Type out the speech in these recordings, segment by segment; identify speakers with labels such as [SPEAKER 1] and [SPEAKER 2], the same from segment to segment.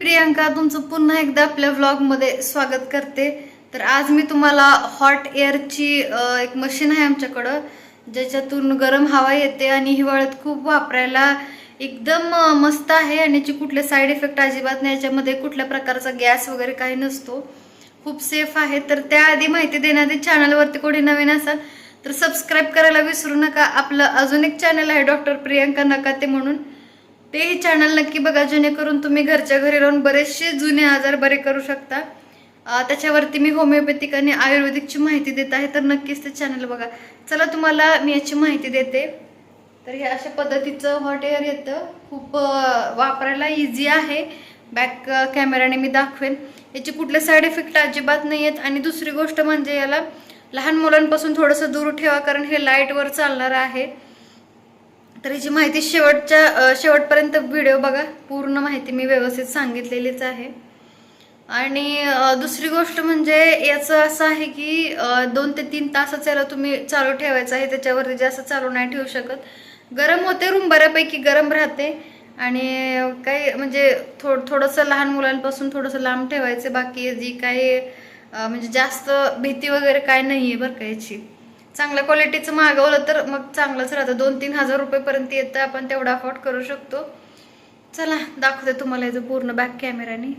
[SPEAKER 1] प्रियांका तुमचं पुन्हा एकदा आपल्या व्लॉगमध्ये स्वागत करते. तर आज मी तुम्हाला हॉट एअरची एक मशीन आहे आमच्याकडं ज्याच्यातून गरम हवा येते आणि हिवाळ्यात खूप वापरायला एकदम मस्त आहे आणि याची कुठले साईड इफेक्ट अजिबात नाही. याच्यामध्ये कुठल्या प्रकारचा गॅस वगैरे काही नसतो. खूप सेफ आहे. तर त्याआधी माहिती देण्याआधी चॅनलवरती कोणी नवीन असाल तर सबस्क्राईब करायला विसरू नका. आपलं अजून एक चॅनल आहे डॉक्टर प्रियांका नकाते म्हणून. तेही चॅनल नक्की बघा जेणेकरून तुम्ही घरच्या घरी राहून बरेचसे जुने आजार बरे करू शकता. त्याच्यावरती मी होमिओपॅथिक आणि आयुर्वेदिकची माहिती देत आहे तर नक्कीच ते चॅनल बघा. चला तुम्हाला मी याची माहिती देते. तर हे अशा पद्धतीचं हॉट एअर येतं. खूप वापरायला इझी आहे. बॅक कॅमेराने मी दाखवेन. याचे कुठले साईड इफेक्ट अजिबात नाही आहेत आणि दुसरी गोष्ट म्हणजे याला लहान मुलांपासून थोडंसं दूर ठेवा कारण हे लाईटवर चालणार आहे. तर याची माहिती शेवटच्या शेवटपर्यंत व्हिडिओ बघा. पूर्ण माहिती मी व्यवस्थित सांगितलेलीच आहे. आणि दुसरी गोष्ट म्हणजे याचं असं आहे की दोन ते तीन तासच याला तुम्ही चालू ठेवायचं आहे. त्याच्यावरती जास्त चालू नाही ठेवू शकत. गरम होते रूम बऱ्यापैकी गरम राहते. आणि काही म्हणजे थोड थोडंसं लहान मुलांपासून थोडंसं लांब ठेवायचं. बाकी जी काही म्हणजे जास्त भीती वगैरे काय नाही आहे बरं का याची. चांगल्या क्वालिटीचं मागवलं तर मग चांगलंच राहतं. दोन तीन हजार रुपयेपर्यंत येतं. आपण तेवढा अफोर्ड करू शकतो. चला दाखवते तुम्हाला याचं पूर्ण बॅक कॅमेराने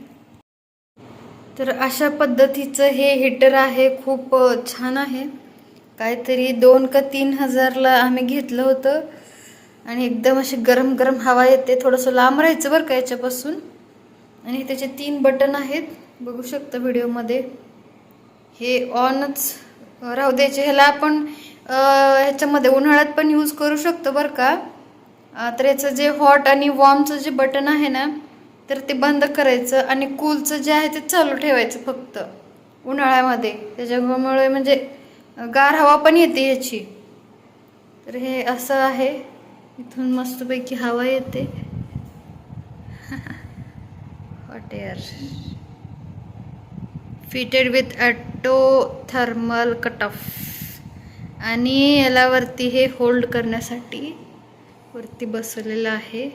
[SPEAKER 1] तर अशा पद्धतीचं हे हिटर आहे. खूप छान आहे. काहीतरी दोन का तीन हजारला आम्ही घेतलं होतं. आणि एकदम अशी गरम गरम हवा येते. थोडंसं लांब राहायचं बरं का याच्यापासून. आणि त्याचे तीन बटन आहेत. बघू शकता व्हिडिओमध्ये हे ऑनच राहू द्यायचे ह्याला आपण ह्याच्यामध्ये उन्हाळ्यात पण यूज करू शकतो बरं का. तर याचं जे हॉट आणि वॉर्मचं जे बटन आहे ना तर ते बंद करायचं आणि कूलचं जे आहे ते चालू ठेवायचं फक्त उन्हाळ्यामध्ये. त्याच्यामुळे म्हणजे गार हवा पण येते ह्याची तर हे असं आहे. इथून मस्तपैकी हवा येते. Hot air fitted with auto thermal cut off आणि यालावरती हे होल्ड करण्यासाठी वरती बसवलेलं आहे.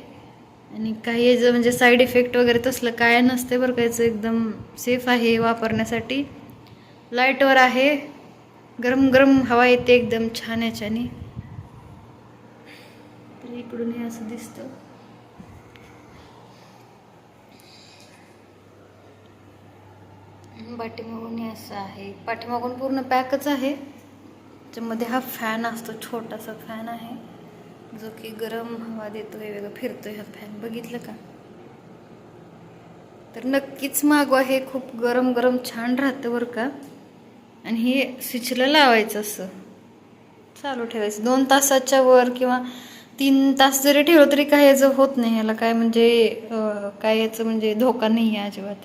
[SPEAKER 1] आणि काही याचं म्हणजे साईड इफेक्ट वगैरे तसलं काय नसते बरं का याचं एकदम सेफ आहे वापरण्यासाठी. लाईटवर आहे. गरम गरम हवा येते एकदम छान याच्याने. तर इकडून हे असं दिसतं. पाठीमागून हे असं आहे. पाठीमागून पूर्ण पॅकच आहे. त्याच्यामध्ये हा फॅन असतो छोटासा फॅन आहे. जो की गरम हवा देतोय वेगळं फिरतो हा फॅन बघितलं का? तर नक्कीच मागवा. हे खूप गरम गरम छान राहतं बरं का. आणि हे स्विचला लावायचं असं. चालू ठेवायचं. दोन तासाच्या वर किंवा तीन तास जरी ठेवलं तरी काही याचं होत नाही. याला काय म्हणजे काय याचं म्हणजे धोका नाही आहे अजिबात.